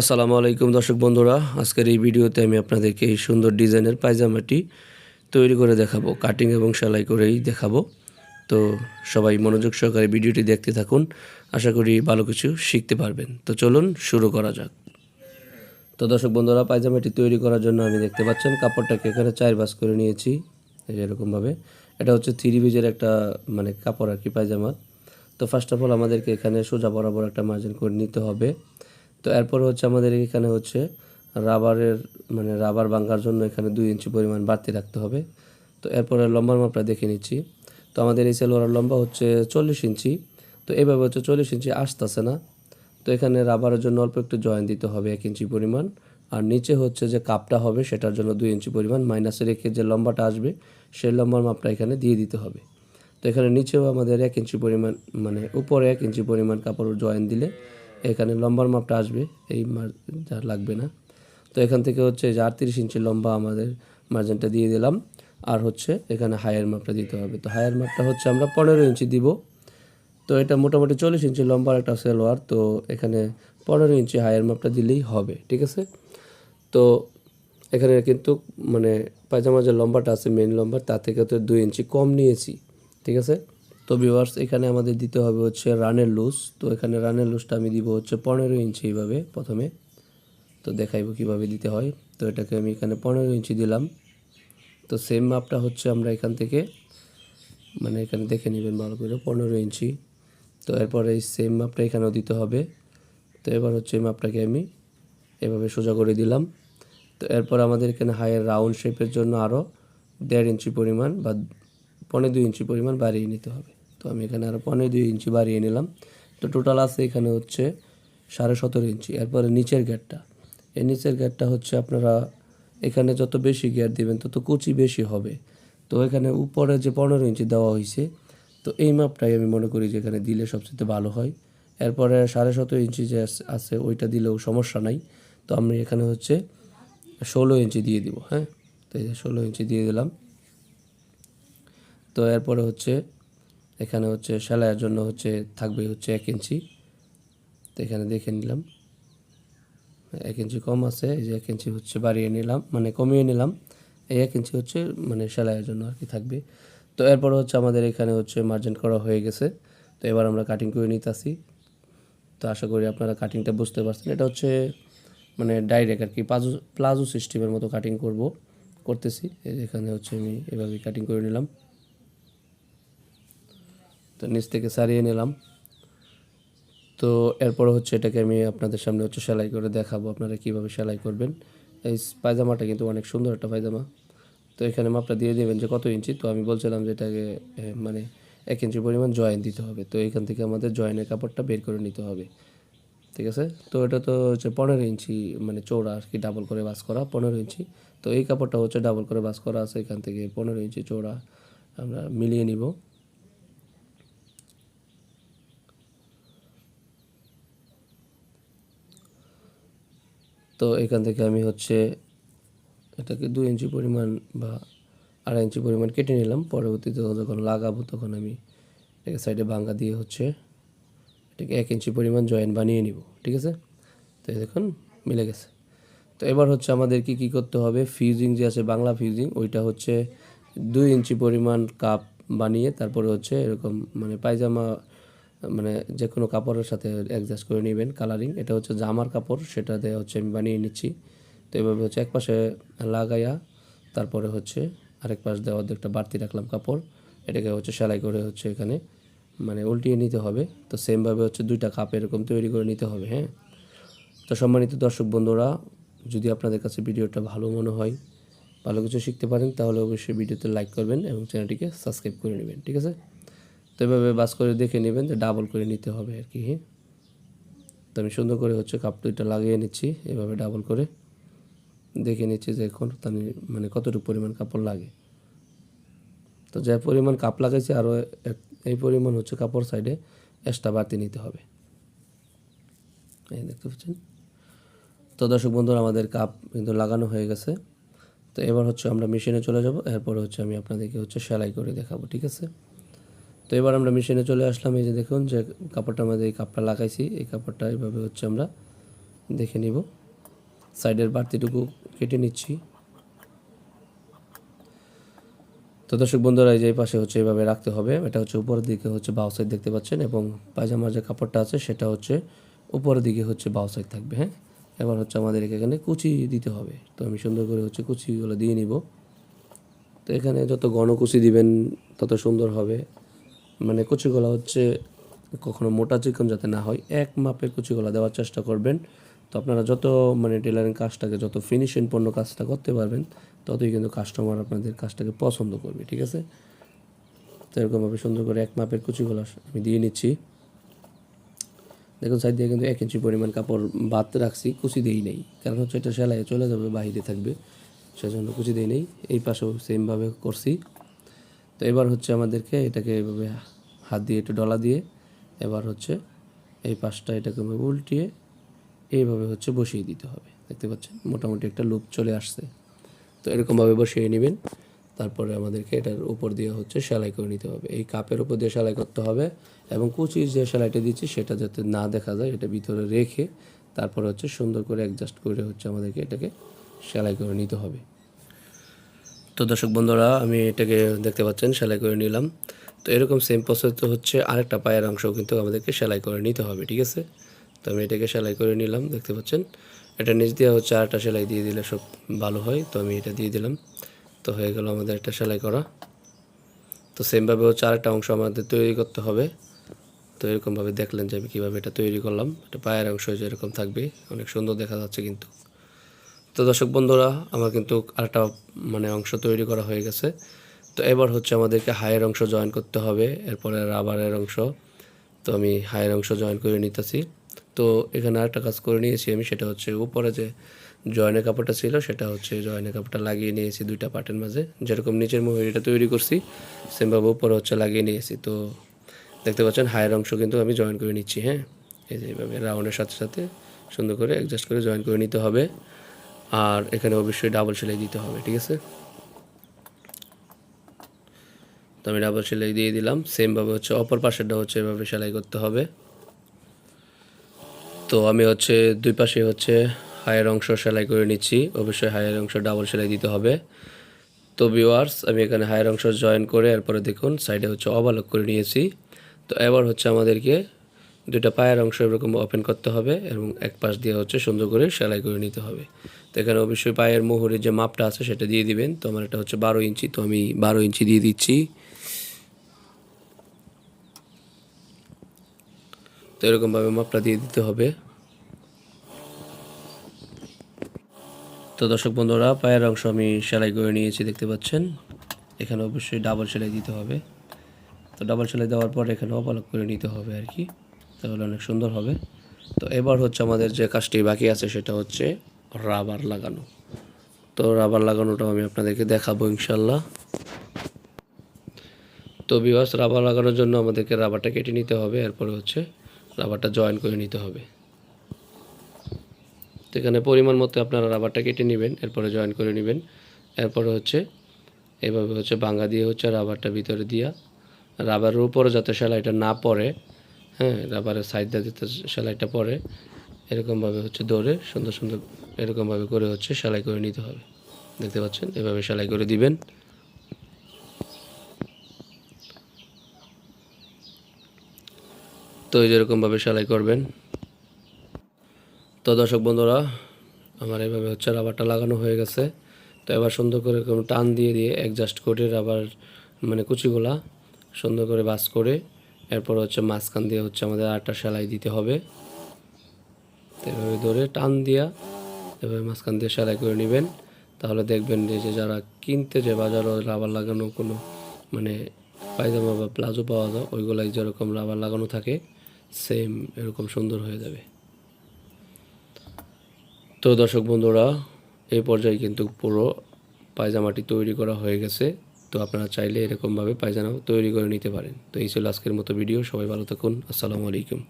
আসসালামু আলাইকুম দর্শক বন্ধুরা। আজকের এই ভিডিওতে আমি আপনাদেরকে এই সুন্দর ডিজাইনের পায়জামাটি তৈরি করে দেখাবো কাটিং এবং সেলাই করেই দেখাবো। তো সবাই মনোযোগ সহকারে ভিডিওটি দেখতে থাকুন, আশা করি ভালো কিছু শিখতে পারবেন। তো চলুন শুরু করা যাক। তো দর্শক বন্ধুরা, পায়জামাটি তৈরি করার জন্য আমি দেখতে পাচ্ছেন, কাপড়টাকে এখানে চার বাস করে নিয়েছি এরকমভাবে। এটা হচ্ছে থ্রি বিজের একটা মানে কাপড় আর কি, পায়জামার। তো ফার্স্ট অফ অল আমাদেরকে এখানে সোজা বরাবর একটা মার্জিন করে নিতে হবে। তো এরপরে হচ্ছে আমাদের এখানে হচ্ছে রাবারের মানে রাবার ভাঙার জন্য এখানে দুই ইঞ্চি পরিমাণ বাড়তি রাখতে হবে। তো এরপরে লম্বার মাপটা দেখে নিচ্ছি। তো আমাদের এই সেলোয়ার লম্বা হচ্ছে চল্লিশ ইঞ্চি। তো এইভাবে হচ্ছে চল্লিশ ইঞ্চি আসতেছে না। তো এখানে রাবারের জন্য অল্প একটু জয়েন দিতে হবে এক ইঞ্চি পরিমাণ। আর নিচে হচ্ছে যে কাপটা হবে সেটার জন্য দুই ইঞ্চি পরিমাণ মাইনাসে রেখে যে লম্বাটা আসবে, সেই লম্বার মাপটা এখানে দিয়ে দিতে হবে। তো এখানে নিচেও আমাদের এক ইঞ্চি পরিমাণ মানে উপরে এক ইঞ্চি পরিমাণ কাপড় জয়েন দিলে এখানে লম্বার মাপটা আসবে, এই যা লাগবে না। তো এখান থেকে হচ্ছে যে আটত্রিশ ইঞ্চি লম্বা আমাদের মার্জিনটা দিয়ে দিলাম। আর হচ্ছে এখানে হায়ার মাপটা দিতে হবে। তো হায়ার মাপটা হচ্ছে আমরা পনেরো ইঞ্চি দিব। তো এটা মোটামুটি চল্লিশ ইঞ্চি লম্বার একটা সেলোয়ার তো এখানে পনেরো ইঞ্চি হায়ার মাপটা দিলেই হবে, ঠিক আছে? তো এখানে কিন্তু মানে পায়জামার যে লম্বাটা আছে মেন লম্বা তার থেকে তো দুই ইঞ্চি কম নিয়েছি, ঠিক আছে? তো ভিউয়ার্স এখানে আমাদের দিতে হবে হচ্ছে রানের লুজ তো এখানে রানের লুজটা আমি দিব হচ্ছে পনেরো ইঞ্চি এইভাবে প্রথমে। তো দেখাইবো কীভাবে দিতে হয়। তো এটাকে আমি এখানে পনেরো ইঞ্চি দিলাম। তো সেম মাপটা হচ্ছে আমরা এখান থেকে মানে এখানে দেখে নেবেন ভালো করে, পনেরো ইঞ্চি তো এরপরে এই সেম মাপটা এখানেও দিতে হবে। তো এবার হচ্ছে এই মাপটাকে আমি এভাবে সোজা করে দিলাম। তো এরপর আমাদের এখানে হায়ের রাউন্ড শেপের জন্য আরও দেড় ইঞ্চি পরিমাণ বা পনেরো দুই ইঞ্চি পরিমাণ বাড়িয়ে নিতে হবে। তো আমি এখানে আরও পনেরো দুই ইঞ্চি বাড়িয়ে নিলাম। তো টোটাল আছে এখানে হচ্ছে সাড়ে সতেরো ইঞ্চি। এরপরে নিচের গেটটা এই নিচের গেটটা হচ্ছে আপনারা এখানে যত বেশি গ্যাট দিবেন, তত কুচি বেশি হবে। তো এখানে উপরে যে পনেরো ইঞ্চি দেওয়া হয়েছে তো এই মাপটাই আমি মনে করি যে এখানে দিলে সবচেয়ে ভালো হয়। এরপরে সাড়ে সতেরো ইঞ্চি যে আছে, ওইটা দিলেও সমস্যা নাই। তো আমি এখানে হচ্ছে ষোলো ইঞ্চি দিয়ে দিব হ্যাঁ? তো এই ষোলো ইঞ্চি দিয়ে দিলাম। তো এরপরে হচ্ছে এখানে হচ্ছে সেলাইয়ের জন্য হচ্ছে থাকবে হচ্ছে এক ইঞ্চি। তো এখানে দেখে নিলাম। এক ইঞ্চি কম আছে, এই যে এক ইঞ্চি হচ্ছে বাড়িয়ে নিলাম মানে কমিয়ে নিলাম। এই এক ইঞ্চি হচ্ছে মানে সেলাইয়ের জন্য আর কি থাকবে। তো এরপর হচ্ছে আমাদের এখানে হচ্ছে মার্জিন করা হয়ে গেছে। তো এবার আমরা কাটিং করে নিতেছি। তো আশা করি আপনারা কাটিংটা বুঝতে পারছেন। এটা হচ্ছে মানে ডাইরেক্ট আর কি প্লাজো প্লাজো সিস্টেমের মতো কাটিং করব, করতেছি। এখানে হচ্ছে আমি এভাবে কাটিং করে নিলাম। তো নিচ থেকে সারিয়ে নিলাম। তো এরপর হচ্ছে এটাকে আমি আপনাদের সামনে হচ্ছে সেলাই করে দেখাবো আপনারা কীভাবে সেলাই করবেন। এই পায়জামাটা কিন্তু অনেক সুন্দর একটা পায়জামা। তো এখানে মাপটা দিয়ে দেবেন যে কত ইঞ্চি। তো আমি বলছিলাম যে এটাকে মানে এক ইঞ্চি পরিমাণ জয়েন দিতে হবে। তো এখান থেকে আমাদের জয়েনের কাপড়টা বের করে নিতে হবে। ঠিক আছে? তো এটা তো হচ্ছে পনেরো ইঞ্চি মানে চৌড়া আর কি, ডাবল করে বাস করা, পনেরো ইঞ্চি। তো এই কাপড়টা হচ্ছে ডাবল করে বাস করা আছে এখান থেকে পনেরো ইঞ্চি চৌড়া আমরা মিলিয়ে নিব। তো এখান থেকে আমি হচ্ছে এটাকে দুই ইঞ্চি পরিমাণ বা আড়াই ইঞ্চি পরিমাণ কেটে নিলাম। পরবর্তীতে যখন লাগাবো তখন আমি এটাকে সাইডে ভাঙ্গা দিয়ে হচ্ছে এটাকে এক ইঞ্চি পরিমাণ জয়েন বানিয়ে নিব, ঠিক আছে? তো দেখুন, মিলে গেছে। তো এবার হচ্ছে আমাদের কি কি করতে হবে? ফিউজিং যে আছে, বাংলা ফিউজিং, ওইটা হচ্ছে দুই ইঞ্চি পরিমাণ কাপ বানিয়ে তারপরে হচ্ছে এরকম মানে পায়জামা মানে যে কোনো কাপড়ের সাথে অ্যাডজাস্ট করে নেবেন কালারিং এটা হচ্ছে জামার কাপড় সেটাতে হচ্ছে আমি বানিয়ে নিচ্ছি। তো এভাবে হচ্ছে এক পাশে লাগাইয়া তারপরে হচ্ছে আরেক পাশ দিয়ে অর্ধেকটা বাড়তি রাখলাম কাপড়। এটাকে হচ্ছে সেলাই করে হচ্ছে এখানে মানে উল্টিয়ে নিতে হবে। তো সেমভাবে হচ্ছে দুইটা কাপ এরকম তৈরি করে নিতে হবে হ্যাঁ? তো সম্মানিত দর্শক বন্ধুরা, যদি আপনাদের কাছে ভিডিওটা ভালো মনে হয়, ভালো কিছু শিখতে পারেন, তাহলে অবশ্যই ভিডিওতে লাইক করবেন এবং চ্যানেলটিকে সাবস্ক্রাইব করে নেবেন, ঠিক আছে? তো এভাবে বাস করে দেখে নেবেন যে ডাবল করে নিতে হবে আর কি হ্যাঁ? তো আমি সুন্দর করে হচ্ছে কাপ দুইটা লাগিয়ে নিচ্ছি, এভাবে ডাবল করে দেখে নিচ্ছি যে এখন তার মানে কতটুকু পরিমাণ কাপড় লাগে। তো যে পরিমাণ কাপ লাগাইছে আরও এই পরিমাণ হচ্ছে কাপড় সাইডে এক্সট্রা বাড়তি নিতে হবে। এই দেখতে পাচ্ছেন? তো দর্শক বন্ধুরা, আমাদের কাপ কিন্তু লাগানো হয়ে গেছে। তো এবার হচ্ছে আমরা মেশিনে চলে যাব, এরপরে হচ্ছে আমি আপনাদেরকে হচ্ছে সেলাই করে দেখাবো, ঠিক আছে? তো এবার আমরা মেশিনে চলে আসলাম, এই যে দেখুন যে কাপড়টা আমাদের এই কাপড়টা লাগাইছি, এই কাপড়টা এইভাবে হচ্ছে আমরা দেখে নিব। সাইডের বাড়তিটুকু কেটে নিচ্ছি। তো দর্শক বন্ধুরা, এই যে পাশে হচ্ছে এইভাবে রাখতে হবে। এটা হচ্ছে উপরের দিকে হচ্ছে বাউ সাইড দেখতে পাচ্ছেন এবং পায়জামার যে কাপড়টা আছে সেটা হচ্ছে উপরের দিকে হচ্ছে বাউ সাইড থাকবে হ্যাঁ? এবার হচ্ছে আমাদের এখানে কুচি দিতে হবে। তো আমি সুন্দর করে হচ্ছে কুচিগুলো দিয়ে নিব। তো এখানে যত ঘন কুচি দিবেন, তত সুন্দর হবে। মানে কুচিগুলো হচ্ছে কখনো মোটা চিকন যাতে না হয়, এক মাপের কুচিগুলো দেওয়ার চেষ্টা করবেন। তো আপনারা যত মানে টেলারিং কাজটাকে, যত ফিনিশিং পণ্য কাজটা করতে পারবেন, ততই কিন্তু কাস্টমার আপনাদের কাজটাকে পছন্দ করবে, ঠিক আছে? তো এরকমভাবে সুন্দর করে এক মাপের কুচিগুলো আমি দিয়ে নিচ্ছি। দেখুন সাইড দিয়ে কিন্তু এক ইঞ্চি পরিমাণ কাপড় বাদ রাখছি, কুচি দিয়েই নেই। কারণ হচ্ছে এটা সেলাই চলে যাবে, বাহিরে থাকবে, সেজন্য কুচি দিই নেই। এই পাশেও সেমভাবে করছি। তো এবার হচ্ছে আমাদেরকে এটাকে এভাবে হাত দিয়ে একটু ডলা দিয়ে এবার হচ্ছে এই পাশটা এটাকে উল্টিয়ে এইভাবে হচ্ছে বসিয়ে দিতে হবে। দেখতে পাচ্ছেন? মোটামুটি একটা লুপ চলে আসছে। তো এরকমভাবে বসিয়ে নেবেন। তারপরে আমাদেরকে এটার উপর দিয়ে হচ্ছে সেলাই করে নিতে হবে। এই কাপের উপর দিয়ে সেলাই করতে হবে এবং কুচির যে সেলাইটা দিচ্ছি সেটা যাতে না দেখা যায়, এটা ভিতরে রেখে তারপরে হচ্ছে সুন্দর করে অ্যাডজাস্ট করে হচ্ছে আমাদেরকে এটাকে সেলাই করে নিতে হবে। তো দর্শক বন্ধুরা, আমি এটাকে দেখতে পাচ্ছেন, সেলাই করে নিলাম। তো এরকম সেম প্রসেস হচ্ছে, আরেকটা পায়ের অংশ কিন্তু আমাদেরকে সেলাই করে নিতে হবে, ঠিক আছে? তো আমি এটাকে সেলাই করে নিলাম, দেখতে পাচ্ছেন? এটা নিচ দিয়ে হচ্ছে আরেকটা সেলাই দিয়ে দিলে সব ভালো হয়, তো আমি এটা দিয়ে দিলাম। তো হয়ে গেল আমাদের একটা সেলাই করা। তো সেমভাবে হচ্ছে আরেকটা অংশ আমাদের তৈরি করতে হবে। তো এরকমভাবে দেখলেন যে আমি কীভাবে এটা তৈরি করলাম। এটা পায়ের অংশ যে এরকম থাকবে, অনেক সুন্দর দেখা যাচ্ছে কিন্তু। তো দর্শক বন্ধুরা, আমার কিন্তু আরেকটা মানে অংশ তৈরি করা হয়ে গেছে। তো এবার হচ্ছে আমাদেরকে হায়ের অংশ জয়েন করতে হবে, এরপরে রাবারের অংশ। তো আমি হায়ের অংশ জয়েন করে নিতেছি। তো এখানে আরেকটা কাজ করে নিয়েছি আমি, সেটা হচ্ছে উপরে যে জয়েনের কাপড়টা ছিল, সেটা হচ্ছে জয়েনের কাপড়টা লাগিয়ে নিয়েছি দুইটা পার্টের মাঝে। যেরকম নিচের মুহুরিটা তৈরি করছি, সেমভাবে উপরে হচ্ছে লাগিয়ে নিয়েছি। তো দেখতে পাচ্ছেন, হায়ের অংশ কিন্তু আমি জয়েন করে নিচ্ছি হ্যাঁ? এই যে এইভাবে, রাউন্ডের সাথে সাথে সুন্দর করে অ্যাডজাস্ট করে জয়েন করে নিতে হবে। আর এখানে অবশ্যই ডাবল সেলাই দিতে হবে, ঠিক আছে? তো আমি ডাবল সেলাই দিয়ে দিলাম। সেমভাবে হচ্ছে অপর পাশেরটা হচ্ছে এভাবে সেলাই করতে হবে। তো আমি হচ্ছে দুই পাশে হচ্ছে হায়ের অংশ সেলাই করে নিচ্ছি। অবশ্যই হায়ের অংশ ডাবল সেলাই দিতে হবে। তো ভিওয়ার্স আমি এখানে হায়ের অংশ জয়েন করে এরপরে দেখুন সাইডে হচ্ছে অবালক করে নিয়েছি। তো এবার হচ্ছে আমাদেরকে দুটা পায়ের অংশ এরকম ওপেন করতে হবে এবং এক পাশ দিয়ে হচ্ছে সুন্দর করে সেলাই করে নিতে হবে। তো এখানে অবশ্যই পায়ের মোহরের যে মাপটা আছে সেটা দিয়ে দিবেন। তো আমার এটা হচ্ছে বারো ইঞ্চি, তো আমি বারো ইঞ্চি দিয়ে দিচ্ছি। তো এরকমভাবে মাপটা দিয়ে দিতে হবে। তো দর্শক বন্ধুরা, পায়ের অংশ আমি সেলাই করে নিয়েছি, দেখতে পাচ্ছেন। এখানে অবশ্যই ডাবল সেলাই দিতে হবে। তো ডাবল সেলাই দেওয়ার পর এখানে অপালক করে নিতে হবে আর কি। তাহলে অনেক সুন্দর হবে। তো এবার হচ্ছে আমাদের যে কাজটি বাকি আছে সেটা হচ্ছে রাবার লাগানো। তো রাবার লাগানোটাও আমি আপনাদেরকে দেখাবো ইনশাল্লাহ তো বিবাস রাবার লাগানোর জন্য আমাদেরকে রাবারটা কেটে নিতে হবে, এরপরে হচ্ছে রাবারটা জয়েন করে নিতে হবে। তো এখানে পরিমাণ মতো আপনারা রাবারটা কেটে নেবেন, এরপরে জয়েন করে নেবেন। এরপরে হচ্ছে এভাবে হচ্ছে বাঙ্গা দিয়ে হচ্ছে রাবারটা ভিতরে দিয়া, রাবারের উপরে যাতে সেলাইটা না পড়ে হ্যাঁ রাবারের সাইডটা যাতে সেলাইটা পরে এরকমভাবে হচ্ছে দৌড়ে সুন্দর সুন্দর এরকমভাবে করে হচ্ছে সেলাই করে নিতে হবে। দেখতে পাচ্ছেন? এভাবে সেলাই করে দিবেন। তো এই যেরকমভাবে সেলাই করবেন। তো দর্শক বন্ধুরা, আমার এইভাবে হচ্ছে রাবারটা লাগানো হয়ে গেছে। তো এবার সুন্দর করে টান দিয়ে দিয়ে অ্যাডজাস্ট করে রাবার মানে কুচিগুলা সুন্দর করে বাস করে এরপর হচ্ছে মাঝখান দিয়ে হচ্ছে আমাদের আটটা সেলাই দিতে হবে। এভাবে ধরে টান দিয়া এভাবে মাঝখান দিয়ে সেলাই করে নেবেন। তাহলে দেখবেন যে যারা কিনতে যে বাজারও রাবার লাগানো কোনো মানে পায়জামা বা প্লাজো পাওয়া যায়, ওইগুলাই যেরকম রাবার লাগানো থাকে, সেম এরকম সুন্দর হয়ে যাবে। তো দর্শক বন্ধুরা, এই পর্যায়ে কিন্তু পুরো পায়জামাটি তৈরি করা হয়ে গেছে। তো আপনারা চাইলে এরকমভাবে পায়জামা তৈরি করে নিতে পারেন। তো এই ছিল আজকের মতো ভিডিও। সবাই ভালো থাকুন। আসসালামু আলাইকুম।